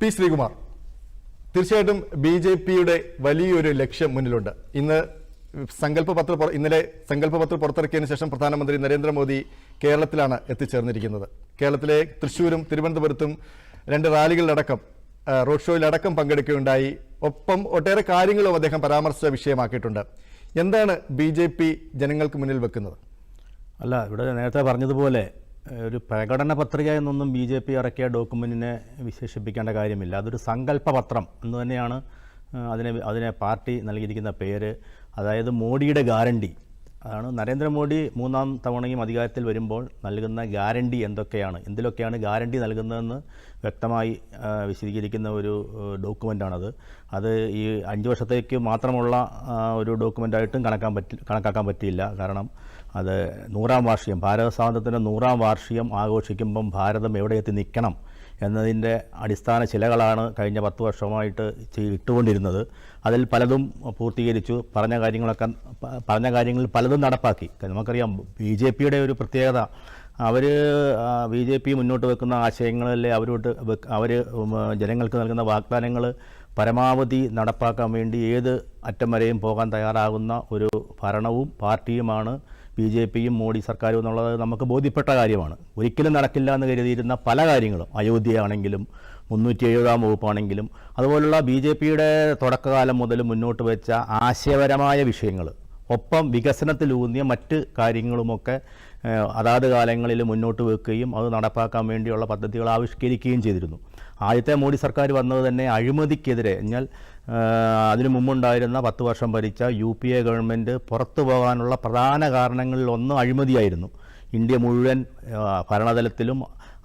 P Sreekumar. തീർച്ചയായിട്ടും B J പിയുടെ വലിയൊരു ലക്ഷ്യം മുന്നിലുണ്ട്. ഇന്ന് സങ്കല്പ പത്ര ഇന്നലെ സങ്കല്പ പത്ര പുറത്തിറക്കിയതിനു ശേഷം പ്രധാനമന്ത്രി നരേന്ദ്രമോദി കേരളത്തിലാണ് എത്തിച്ചേർന്നിരിക്കുന്നത്. കേരളത്തിലെ തൃശ്ശൂരും തിരുവനന്തപുരത്തും രണ്ട് റാലികളിലടക്കം റോഡ് ഷോയിലടക്കം പങ്കെടുക്കുകയുണ്ടായി. ഒപ്പം ഒട്ടേറെ കാര്യങ്ങളും അദ്ദേഹം പരാമർശ വിഷയമാക്കിയിട്ടുണ്ട്. എന്താണ് ബി ജനങ്ങൾക്ക് മുന്നിൽ വെക്കുന്നത്? അല്ല ഇവിടെ നേരത്തെ പറഞ്ഞതുപോലെ ഒരു പ്രകടന പത്രിക എന്നൊന്നും ബി ജെ പി ഇറക്കിയ ഡോക്യുമെന്റിനെ വിശേഷിപ്പിക്കേണ്ട കാര്യമില്ല. അതൊരു സങ്കല്പ പത്രം എന്ന് തന്നെയാണ് അതിനെ അതിനെ പാർട്ടി നൽകിയിരിക്കുന്ന പേര്. അതായത് മോഡിയുടെ ഗ്യാരണ്ടി. അതാണ്. നരേന്ദ്രമോദി മൂന്നാം തവണയും അധികാരത്തിൽ വരുമ്പോൾ നൽകുന്ന ഗ്യാരണ്ടി എന്തൊക്കെയാണ്? എന്തിലൊക്കെയാണ് ഗ്യാരണ്ടി നൽകുന്നതെന്ന് വ്യക്തമായി വിശദീകരിക്കുന്ന ഒരു ഡോക്യുമെന്റാണത് അത് ഈ അഞ്ച് വർഷത്തേക്ക് മാത്രമുള്ള ഒരു ഡോക്യുമെന്റായിട്ടും കണക്കാൻ പറ്റി കണക്കാക്കാൻ പറ്റിയില്ല. കാരണം അത് നൂറാം വാർഷികം ഭാരത സ്വാതന്ത്ര്യത്തിന്റെ നൂറാം വാർഷികം ആഘോഷിക്കുമ്പം ഭാരതം എവിടെ എത്തി നിൽക്കണം? എന്നതിന്റെ അടിസ്ഥാന ശിലകളാണ് കഴിഞ്ഞ പത്ത് വർഷമായിട്ട് ഇട്ടുകൊണ്ടിരുന്നത്. അതിൽ പലതും പൂർത്തീകരിച്ചു. പറഞ്ഞ കാര്യങ്ങളൊക്കെ പറഞ്ഞ കാര്യങ്ങളിൽ പലതും നടപ്പാക്കി. നമുക്കറിയാം ബി ജെ പിയുടെ ഒരു പ്രത്യേകത. അവർ ബി ജെ പി മുന്നോട്ട് വെക്കുന്ന ആശയങ്ങളല്ലേ അവരോട്ട് അവർ ജനങ്ങൾക്ക് നൽകുന്ന വാഗ്ദാനങ്ങൾ പരമാവധി നടപ്പാക്കാൻ വേണ്ടി ഏത് അറ്റം വരെയും പോകാൻ തയ്യാറാകുന്ന ഒരു ഭരണവും പാർട്ടിയുമാണ് ബി ജെ പിയും മോഡി സർക്കാരും എന്നുള്ളത് നമുക്ക് ബോധ്യപ്പെട്ട കാര്യമാണ്. ഒരിക്കലും നടക്കില്ല എന്ന് കരുതിയിരുന്ന പല കാര്യങ്ങളും. അയോധ്യയാണെങ്കിലും മുന്നൂറ്റി എഴുപതാം വകുപ്പാണെങ്കിലും അതുപോലുള്ള ബി ജെ പിയുടെ തുടക്കകാലം മുതൽ മുന്നോട്ട് വെച്ച ആശയപരമായ വിഷയങ്ങൾ ഒപ്പം വികസനത്തിലൂന്നിയ മറ്റ് കാര്യങ്ങളുമൊക്കെ അതാത് കാലങ്ങളിൽ മുന്നോട്ട് വെക്കുകയും അത് നടപ്പാക്കാൻ വേണ്ടിയുള്ള പദ്ധതികൾ ആവിഷ്കരിക്കുകയും ചെയ്തിരുന്നു. ആദ്യത്തെ മോഡി സർക്കാർ വന്നത് തന്നെ അഴിമതിക്കെതിരെ. എന്നാൽ അതിനു മുമ്പുണ്ടായിരുന്ന പത്ത് വർഷം ഭരിച്ച യു പി എ ഗവൺമെന്റ് പുറത്തു പോകാനുള്ള പ്രധാന കാരണങ്ങളിൽ ഒന്ന് അഴിമതിയായിരുന്നു. ഇന്ത്യ മുഴുവൻ ഭരണതലത്തിലും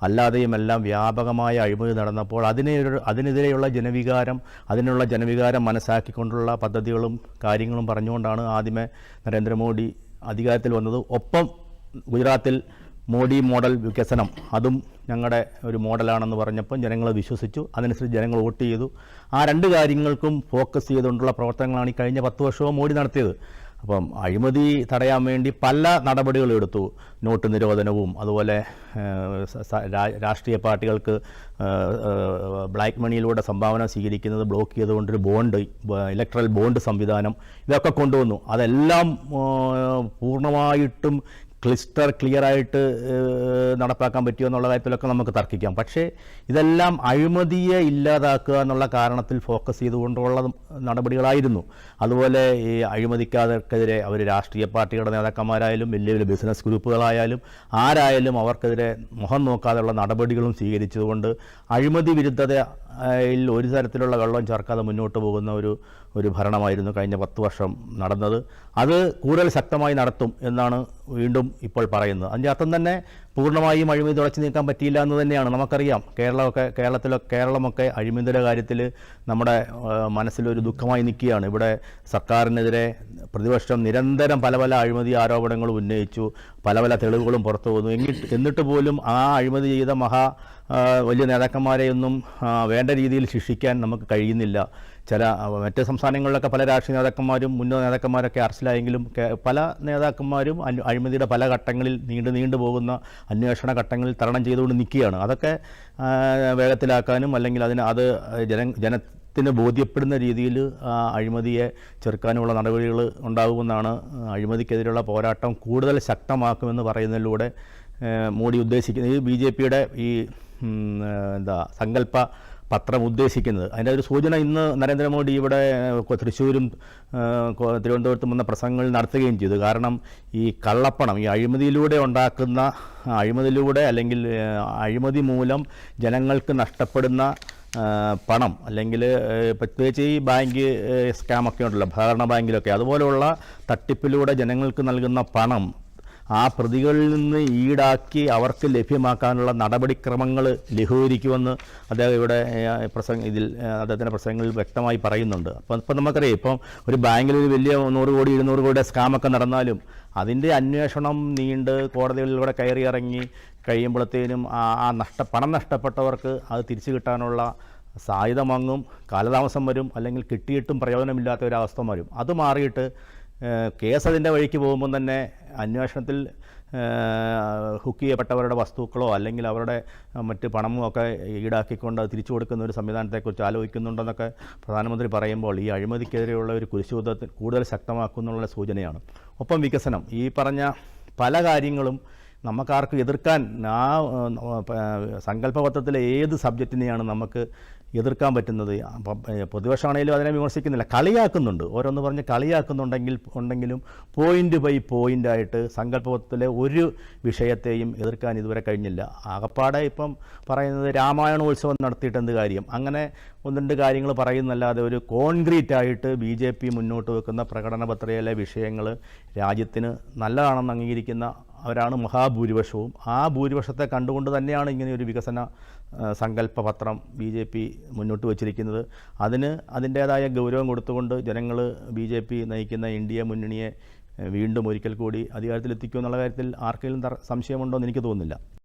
അല്ലാതെയും എല്ലാം വ്യാപകമായ അഴിമതി നടന്നപ്പോൾ അതിനെ അതിനെതിരെയുള്ള ജനവികാരം അതിനുള്ള ജനവികാരം മനസ്സാക്കിക്കൊണ്ടുള്ള പദ്ധതികളും കാര്യങ്ങളും പറഞ്ഞുകൊണ്ടാണ് ആദ്യമേ നരേന്ദ്രമോദി അധികാരത്തിൽ വന്നത്. ഒപ്പം ഗുജറാത്തിൽ മോഡി മോഡൽ വികസനം. അതും ഞങ്ങളുടെ ഒരു മോഡലാണെന്ന് പറഞ്ഞപ്പോൾ ജനങ്ങൾ വിശ്വസിച്ചു. അതനുസരിച്ച് ജനങ്ങൾ വോട്ട് ചെയ്തു. ആ രണ്ട് കാര്യങ്ങൾക്കും ഫോക്കസ് ചെയ്തുകൊണ്ടുള്ള പ്രവർത്തനങ്ങളാണ് ഈ കഴിഞ്ഞ പത്ത് വർഷവും മോഡി നടത്തിയത്. അപ്പം അഴിമതി തടയാൻ വേണ്ടി പല നടപടികളും എടുത്തു. നോട്ട് നിരോധനവും അതുപോലെ രാഷ്ട്രീയ പാർട്ടികൾക്ക് ബ്ലാക്ക് മണിയിലൂടെ സംഭാവന സ്വീകരിക്കുന്നത് ബ്ലോക്ക് ചെയ്തുകൊണ്ടൊരു ബോണ്ട് ഇലക്ട്രൽ ബോണ്ട് സംവിധാനം ഇതൊക്കെ കൊണ്ടുവന്നു. അതെല്ലാം പൂർണമായിട്ടും ക്ലിസ്റ്റർ ക്ലിയർ ആയിട്ട് നടപ്പാക്കാൻ പറ്റുമോ എന്നുള്ള കാര്യത്തിലൊക്കെ നമുക്ക് തർക്കിക്കാം. പക്ഷേ ഇതെല്ലാം അഴിമതിയെ ഇല്ലാതാക്കുക എന്നുള്ള കാരണത്തിൽ ഫോക്കസ് ചെയ്തുകൊണ്ടുള്ള നടപടികളായിരുന്നു. അതുപോലെ ഈ അഴിമതിക്കാർക്കെതിരെ അവർ രാഷ്ട്രീയ പാർട്ടികളുടെ നേതാക്കന്മാരായാലും വലിയ വലിയ ബിസിനസ് ഗ്രൂപ്പുകളായാലും ആരായാലും അവർക്കെതിരെ മുഖം നോക്കാതെയുള്ള നടപടികളും സ്വീകരിച്ചതുകൊണ്ട് അഴിമതി വിരുദ്ധത യിൽ ഒരു തരത്തിലുള്ള വെള്ളം ചേർക്കാതെ മുന്നോട്ട് പോകുന്ന ഒരു ഒരു ഭരണമായിരുന്നു കഴിഞ്ഞ പത്ത് വർഷം നടന്നത്. അത് കൂടുതൽ ശക്തമായി നടത്തും എന്നാണ് വീണ്ടും ഇപ്പോൾ പറയുന്നത് അതിന്റെ അർത്ഥം തന്നെ പൂർണമായും അഴിമതി തുടച്ചു നീക്കാൻ പറ്റിയില്ല എന്ന് തന്നെയാണ്. നമുക്കറിയാം കേരളമൊക്കെ കേരളത്തിലൊക്കെ കേരളമൊക്കെ അഴിമതിയുടെ കാര്യത്തിൽ നമ്മുടെ മനസ്സിലൊരു ദുഃഖമായി നിൽക്കുകയാണ്. ഇവിടെ സർക്കാരിനെതിരെ പ്രതിപക്ഷം നിരന്തരം പല പല അഴിമതി ആരോപണങ്ങളും ഉന്നയിച്ചു പല പല തെളിവുകളും പുറത്തു വന്നു. എന്നിട്ട് പോലും ആ അഴിമതി ചെയ്ത മഹാ വലിയ നേതാക്കന്മാരെയൊന്നും വേണ്ട രീതിയിൽ ശിക്ഷിക്കാൻ നമുക്ക് കഴിയുന്നില്ല. ചില മറ്റ് സംസ്ഥാനങ്ങളിലൊക്കെ പല രാഷ്ട്രീയ നേതാക്കന്മാരും മുന്നോ നേതാക്കന്മാരൊക്കെ അറസ്റ്റിലായെങ്കിലും പല നേതാക്കന്മാരും അഴിമതിയുടെ പല ഘട്ടങ്ങളിൽ നീണ്ടു നീണ്ടു പോകുന്ന അന്വേഷണ ഘട്ടങ്ങളിൽ തരണം ചെയ്തുകൊണ്ട് നിൽക്കുകയാണ്. അതൊക്കെ വേഗത്തിലാക്കാനും അല്ലെങ്കിൽ അതിന് അത് ജന ജനത്തിന് ബോധ്യപ്പെടുന്ന രീതിയിൽ അഴിമതിയെ ചെറുക്കാനുമുള്ള നടപടികൾ ഉണ്ടാകുമെന്നാണ് അഴിമതിക്കെതിരെയുള്ള പോരാട്ടം കൂടുതൽ ശക്തമാക്കുമെന്ന് പറയുന്നതിലൂടെ മോഡി ഉദ്ദേശിക്കുന്നത്. ഈ ബി ജെ പിയുടെ ഈ എന്താ സങ്കല്പ പത്രം ഉദ്ദേശിക്കുന്നത്. അതിന്റെ ഒരു സൂചന ഇന്ന് നരേന്ദ്രമോദി ഇവിടെ തൃശ്ശൂരും തിരുവനന്തപുരത്തും വന്ന പ്രസംഗങ്ങൾ നടത്തുകയും ചെയ്തു. കാരണം ഈ കള്ളപ്പണം ഈ അഴിമതിയിലൂടെ ഉണ്ടാക്കുന്ന അഴിമതിയിലൂടെ അല്ലെങ്കിൽ അഴിമതി മൂലം ജനങ്ങൾക്ക് നഷ്ടപ്പെടുന്ന പണം അല്ലെങ്കിൽ പ്രത്യേകിച്ച് ഈ ബാങ്ക് സ്കാമൊക്കെ ഉണ്ടല്ലോ ഭരണ ബാങ്കിലൊക്കെ. അതുപോലെയുള്ള തട്ടിപ്പിലൂടെ ജനങ്ങൾക്ക് നൽകുന്ന പണം ആ പ്രതികളിൽ നിന്ന് ഈടാക്കി അവർക്ക് ലഭ്യമാക്കാനുള്ള നടപടിക്രമങ്ങൾ ലഘൂകരിക്കുമെന്ന് അദ്ദേഹം ഇവിടെ പ്രസംഗം ഇതിൽ അദ്ദേഹത്തിന്റെ പ്രസംഗങ്ങളിൽ വ്യക്തമായി പറയുന്നുണ്ട്. അപ്പം ഇപ്പം നമുക്കറിയാം ഇപ്പം ഒരു ബാങ്കിൽ ഒരു വലിയ നൂറ് കോടി ഇരുന്നൂറ് കോടിയുടെ സ്കാമൊക്കെ നടന്നാലും അതിന്റെ അന്വേഷണം നീണ്ട് കോടതികളിലൂടെ കയറി ഇറങ്ങി കഴിയുമ്പോഴത്തേനും ആ നഷ്ട പണം നഷ്ടപ്പെട്ടവർക്ക് അത് തിരിച്ചു കിട്ടാനുള്ള സാധ്യത മങ്ങും കാലതാമസം വരും അല്ലെങ്കിൽ കിട്ടിയിട്ടും പ്രയോജനമില്ലാത്ത ഒരവസ്ഥ വരും. അത് മാറിയിട്ട് കേസ് അതിന്റെ വഴിക്ക് പോകുമ്പോൾ തന്നെ അന്വേഷണത്തിൽ ഹുക്ക് ചെയ്യപ്പെട്ടവരുടെ വസ്തുക്കളോ അല്ലെങ്കിൽ അവരുടെ മറ്റ് പണമോ ഒക്കെ ഈടാക്കിക്കൊണ്ട് തിരിച്ചു കൊടുക്കുന്ന ഒരു സംവിധാനത്തെക്കുറിച്ച് ആലോചിക്കുന്നുണ്ടെന്നൊക്കെ പ്രധാനമന്ത്രി പറയുമ്പോൾ ഈ അഴിമതിക്കെതിരെയുള്ള ഒരു കുരിശുദ്ധത്തിൽ കൂടുതൽ ശക്തമാക്കുന്നുള്ള സൂചനയാണ്. ഒപ്പം വികസനം. ഈ പറഞ്ഞ പല കാര്യങ്ങളും നമുക്കാർക്കും എതിർക്കാൻ ആ സങ്കല്പപത്രത്തിലെ ഏത് സബ്ജക്റ്റിനെയാണ് നമുക്ക് എതിർക്കാൻ പറ്റുന്നത്? പ്രതിപക്ഷമാണെങ്കിലും അതിനെ വിമർശിക്കുന്നില്ല. കളിയാക്കുന്നുണ്ട്. ഓരോന്ന് പറഞ്ഞ് കളിയാക്കുന്നുണ്ടെങ്കിൽ ഉണ്ടെങ്കിലും പോയിന്റ് ബൈ പോയിന്റായിട്ട് സങ്കല്പത്തിലെ ഒരു വിഷയത്തെയും എതിർക്കാൻ ഇതുവരെ കഴിഞ്ഞില്ല. ആകപ്പാടെ ഇപ്പം പറയുന്നത് രാമായണോത്സവം നടത്തിയിട്ട് എന്ത് കാര്യം? അങ്ങനെ ഒന്ന് രണ്ട് കാര്യങ്ങൾ പറയുന്നല്ലാതെ ഒരു കോൺക്രീറ്റ് ആയിട്ട് ബി ജെ പി മുന്നോട്ട് വെക്കുന്ന പ്രകടന പത്രികയിലെ വിഷയങ്ങൾ രാജ്യത്തിന് നല്ലതാണെന്ന് അംഗീകരിക്കുന്ന അവരാണ് മഹാഭൂരിപക്ഷവും. ആ ഭൂരിപക്ഷത്തെ കണ്ടുകൊണ്ട് തന്നെയാണ് ഇങ്ങനെ ഒരു വികസന സങ്കല്പ പത്രം ബി ജെ പി മുന്നോട്ട് വച്ചിരിക്കുന്നത്. അതിന് അതിന്റേതായ ഗൗരവം കൊടുത്തുകൊണ്ട് ജനങ്ങൾ ബി ജെ പി നയിക്കുന്ന ഇന്ത്യ മുന്നണിയെ വീണ്ടും ഒരിക്കൽ കൂടി അധികാരത്തിലെത്തിക്കുമെന്നുള്ള കാര്യത്തിൽ ആർക്കെങ്കിലും സംശയമുണ്ടോ എന്ന് എനിക്ക് തോന്നുന്നില്ല.